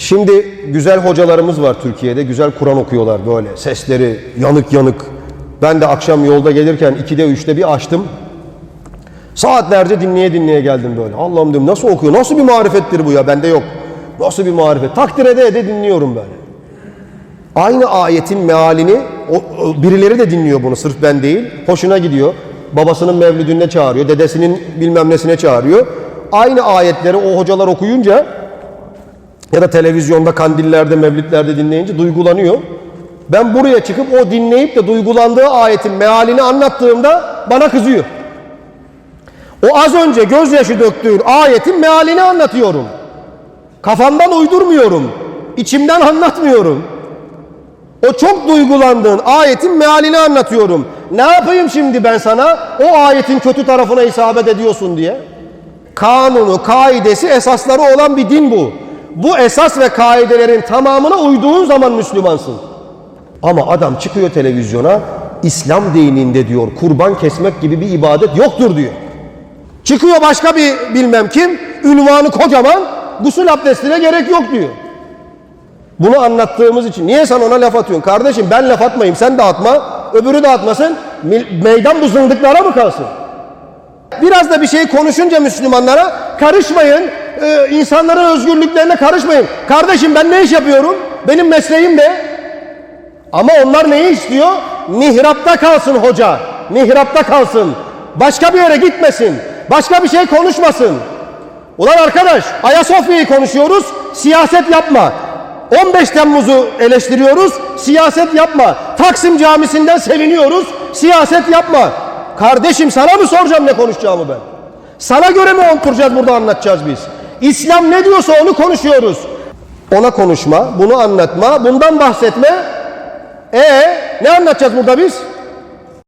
Şimdi güzel hocalarımız var Türkiye'de. Güzel Kur'an okuyorlar böyle. Sesleri yanık yanık. Ben de akşam yolda gelirken 2'de 3'te bir açtım. Saatlerce dinleye dinleye geldim böyle. Allah'ım dedim nasıl okuyor? Nasıl bir marifettir bu ya? Bende yok. Nasıl bir marifet? Takdir ede ede dinliyorum böyle. Aynı ayetin mealini o, o- birileri de dinliyor bunu sırf ben değil. Hoşuna gidiyor. Babasının mevlüdünde çağırıyor. Dedesinin bilmem nesine çağırıyor. Aynı ayetleri o hocalar okuyunca ya da televizyonda kandillerde mevlütlerde dinleyince duygulanıyor. Ben buraya çıkıp o dinleyip de duygulandığı ayetin mealini anlattığımda bana kızıyor. O az önce gözyaşı döktüğün ayetin mealini anlatıyorum. Kafamdan uydurmuyorum. İçimden anlatmıyorum. O çok duygulandığın ayetin mealini anlatıyorum. Ne yapayım şimdi ben sana? O ayetin kötü tarafına isabet ediyorsun diye. Kanunu, kaidesi, esasları olan bir din bu. Bu esas ve kaidelerin tamamına uyduğun zaman Müslümansın. Ama adam çıkıyor televizyona, İslam dininde diyor kurban kesmek gibi bir ibadet yoktur diyor. Çıkıyor başka bir bilmem kim, ünvanı kocaman, gusül abdestine gerek yok diyor. Bunu anlattığımız için niye sen ona laf atıyorsun? Kardeşim ben laf atmayayım sen de. Öbürü de atmasın. Meydan bu zındıklara mı kalsın? Biraz da bir şey konuşunca Müslümanlara karışmayın. Ee, insanların özgürlüklerine karışmayın. Kardeşim ben ne iş yapıyorum? Benim mesleğim de. Ama onlar neyi istiyor? Mihrapta kalsın hoca. Mihrapta kalsın. Başka bir yere gitmesin. Başka bir şey konuşmasın. Ulan arkadaş Ayasofya'yı konuşuyoruz, siyaset yapma. 15 Temmuz'u eleştiriyoruz, siyaset yapma. Taksim Camisi'nden seviniyoruz, siyaset yapma. Kardeşim sana mı soracağım ne konuşacağımı ben? Sana göre mi oturacağız burada anlatacağız biz? İslam ne diyorsa onu konuşuyoruz. Ona konuşma, bunu anlatma, bundan bahsetme. E ne anlatacağız burada biz?